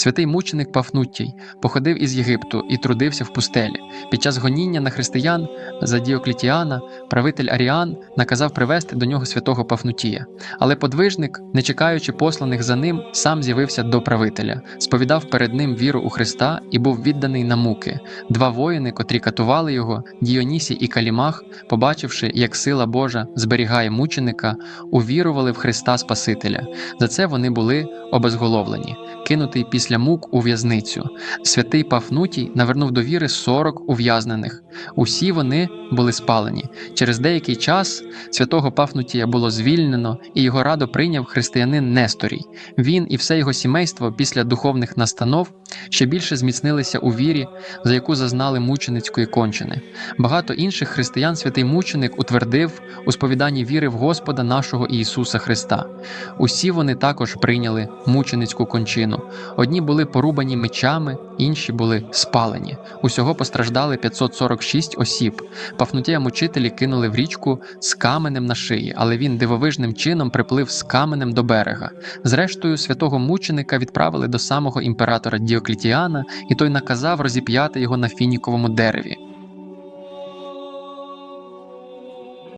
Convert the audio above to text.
Святий мученик Пафнутій походив із Єгипту і трудився в пустелі. Під час гоніння на християн за Діоклітіана правитель Аріан наказав привести до нього святого Пафнутія. Але подвижник, не чекаючи посланих за ним, сам з'явився до правителя, сповідав перед ним віру у Христа і був відданий на муки. Два воїни, котрі катували його, Діонісій і Калімах, побачивши, як сила Божа зберігає мученика, увірували в Христа Спасителя. За це вони були обезголовлені, кинутий після мук у в'язницю. Святий Пафнутій навернув до віри 40 ув'язнених. Усі вони були спалені. Через деякий час святого Пафнутія було звільнено, і його радо прийняв християнин Несторій. Він і все його сімейство після духовних настанов ще більше зміцнилися у вірі, за яку зазнали мученицької кончини. Багато інших християн святий мученик утвердив у сповіданні віри в Господа нашого Ісуса Христа. Усі вони також прийняли мученицьку кончину. Одні були порубані мечами, інші були спалені. Усього постраждали 546 осіб. Пафнутія мучителі кинули в річку з каменем на шиї, але він дивовижним чином приплив з каменем до берега. Зрештою, святого мученика відправили до самого імператора Діоклітіана, і той наказав розіп'яти його на фініковому дереві.